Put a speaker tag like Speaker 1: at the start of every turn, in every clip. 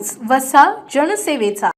Speaker 1: News वसा जनसेवेचा.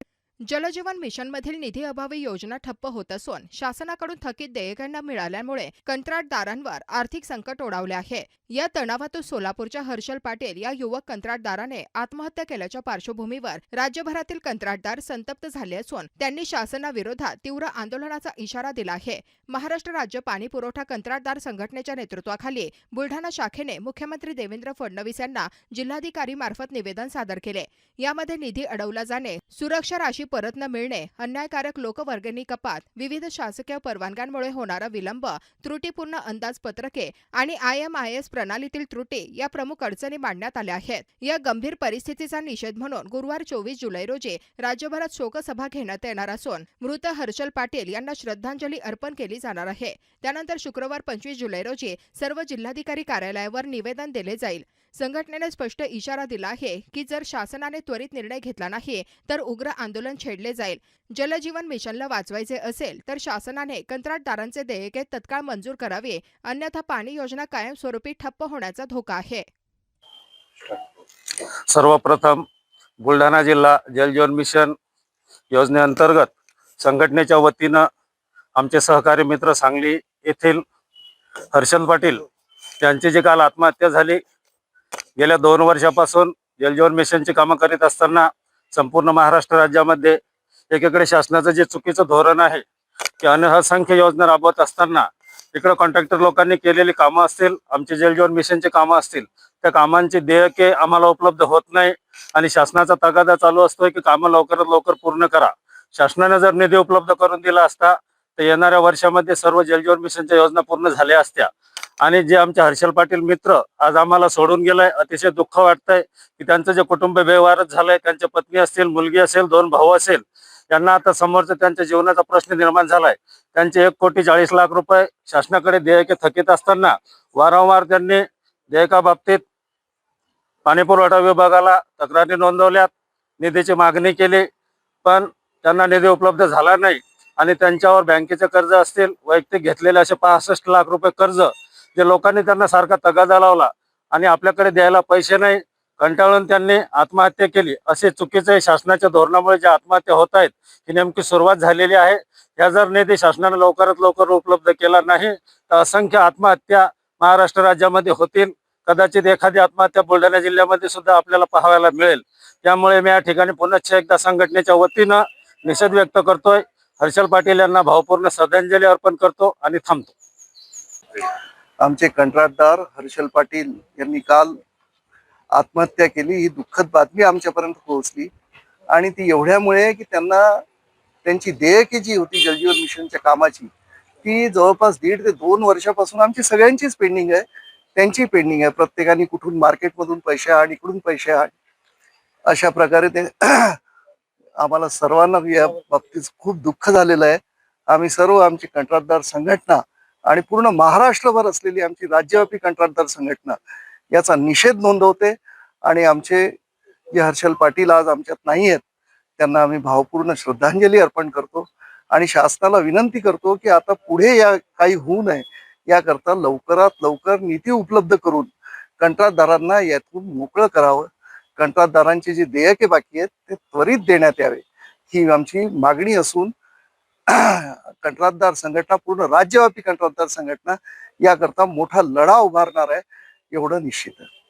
Speaker 2: जलजीवन मिशनमधील निधी अभावी योजना ठप्प होत असून शासनाकडून थकीत देयकांना मिळाल्यामुळे कंत्राटदारांवर आर्थिक संकट ओढावले आहे. या तणावातून सोलापूरच्या हर्षल पाटील या युवक कंत्राटदाराने आत्महत्या केल्याच्या पार्श्वभूमीवर राज्यभरातील कंत्राटदार संतप्त झाले असून त्यांनी शासनाविरोधात तीव्र आंदोलनाचा इशारा दिला आहे. महाराष्ट्र राज्य पाणी पुरवठा कंत्राटदार संघटनेच्या नेतृत्वाखाली बुलढाणा शाखेने मुख्यमंत्री देवेंद्र फडणवीस यांना जिल्हाधिकारी मार्फत निवेदन सादर केले. यामध्ये निधी अडवला जाणे सुरक्षा राशी परत न मिळणे अन्यायकारक लोकवर्गणी कपात विविध शासकीय परवानग्यांमुळे होणारा विलंब त्रुटीपूर्ण अंदाजपत्रके आणि आय एम आय एस प्रणालीतील त्रुटी या प्रमुख अडचणी मांडण्यात आल्या आहेत. या गंभीर परिस्थितीचा निषेध म्हणून गुरुवार चोवीस जुलै रोजी राज्यभरात शोकसभा घेण्यात येणार असून मृत हर्षल पाटील यांना श्रद्धांजली अर्पण केली जाणार आहे. त्यानंतर शुक्रवार पंचवीस जुलै रोजी सर्व जिल्हाधिकारी कार्यालयावर निवेदन दिले जाईल. संघटनेने स्पष्ट इशारा दिला आहे की जर शासनाने त्वरित निर्णय घेतला नाही तर उग्र आंदोलन छेडले जाईल. जलजीवन मिशनला वाचवायचे असेल तर शासनाने कंत्राटदारांचे देयके तत्काळ मंजूर करावे. अन्यथा पाणी योजना कायमस्वरूपी ठप्प होण्याचा धोका आहे.
Speaker 3: सर्वप्रथम बुलढाणा जिल्हा जलजीवन मिशन योजनेअंतर्गत संघटनेच्या वतीनं आमचे सहकारी मित्र सांगली येथील हर्षल पाटील यांची जी काल आत्महत्या झाली गेल्या दोन वर्षापासून जलजीवन मिशनची कामं करीत असताना संपूर्ण महाराष्ट्र राज्यामध्ये एकीकडे शासनाचं जे चुकीचं धोरण आहे की अन असंख्य योजना राबवत असताना इकडे कॉन्ट्रॅक्टर लोकांनी केलेली कामं असतील आमचे जलजीवन मिशनचे कामं असतील त्या कामांची देयके आम्हाला उपलब्ध होत नाही आणि शासनाचा तगादा चालू असतोय की कामं लवकरात लवकर पूर्ण करा. शासनाने जर निधी उपलब्ध करून दिला असता तर येणाऱ्या वर्षामध्ये सर्व जलजीवन मिशनच्या योजना पूर्ण झाल्या असत्या. आणि जे आमचे हर्षल पाटील मित्र आज आम्हाला सोडून गेलाय अतिशय दुःख वाटतंय की त्यांचं जे कुटुंब व्यवहारच झालंय त्यांच्या पत्नी असतील मुलगी असेल दोन भाऊ असेल त्यांना आता समोरचा त्यांच्या जीवनाचा प्रश्न निर्माण झालाय. त्यांचे एक कोटी चाळीस लाख रुपये शासनाकडे देयके थकीत असताना वारंवार त्यांनी देयकाबाबतीत पाणीपुरवठा विभागाला तक्रारी नोंदवल्यात निधीची मागणी केली पण त्यांना निधी उपलब्ध झाला नाही. आणि त्यांच्यावर बँकेचे कर्ज असतील वैयक्तिक घेतलेले असे पासष्ट लाख रुपये कर्ज जे लोकांनी त्यांना सारखा तगादा लावला आणि आपल्याकडे द्यायला पैसे नाही कंटाळून त्यांनी आत्महत्या केली. असे चुकीचे शासनाच्या धोरणामुळे जे आत्महत्या होत आहेत ही नेमकी सुरुवात झालेली आहे. या जर निधी शासनाने लवकरात लवकर उपलब्ध केला नाही तर असंख्य आत्महत्या महाराष्ट्र राज्यामध्ये होतील. कदाचित एखादी आत्महत्या बुलढाणा जिल्ह्यामध्ये सुद्धा आपल्याला पाहायला मिळेल. त्यामुळे मी या ठिकाणी पुनश्च एकदा संघटनेच्या वतीनं निषेध व्यक्त करतोय. हर्षल पाटील यांना भावपूर्ण श्रद्धांजली अर्पण करतो आणि थांबतो.
Speaker 4: आमचे कंत्राटदार हर्षल पाटील यांनी काल आत्महत्या केली. ही दुःखद बातमी आमच्यापर्यंत पोहोचली. आणि ती एवढ्यामुळे की त्यांना त्यांची देयकी जी होती जलजीवन मिशनच्या कामाची ती जवळपास दीड ते दोन वर्षापासून आमची सगळ्यांचीच पेंडिंग आहे. त्यांची पेंडिंग आहे. प्रत्येकाने कुठून मार्केटमधून पैसे आण इकडून पैसे आण. अशा प्रकारे ते आम्हाला सर्वांना या बाबतीत खूप दुःख झालेलं आहे. आम्ही सर्व आमची कंत्राटदार संघटना आणि पूर्ण महाराष्ट्रभर असलेली आमची राज्यव्यापी कंत्राटदार संघटना याचा निषेध नोंदवते. आणि आमचे जे हर्षल पाटील आज आमच्यात नाही आहेत त्यांना आम्ही भावपूर्ण श्रद्धांजली अर्पण करतो. आणि शासनाला विनंती करतो की आता पुढे या काही होऊ नये याकरता लवकरात लवकर निधी उपलब्ध करून कंत्राटदारांना यातून मोकळं करावं. कंत्राटदारांचे जी देयके बाकी आहेत ते त्वरित देण्यात यावे. ही आमची मागणी असून कंत्राटदार संघटना पूर्ण राज्यव्यापी कंत्राटदार संघटना याकरता मोठा लढा उभारणार आहे एवढं निश्चित आहे.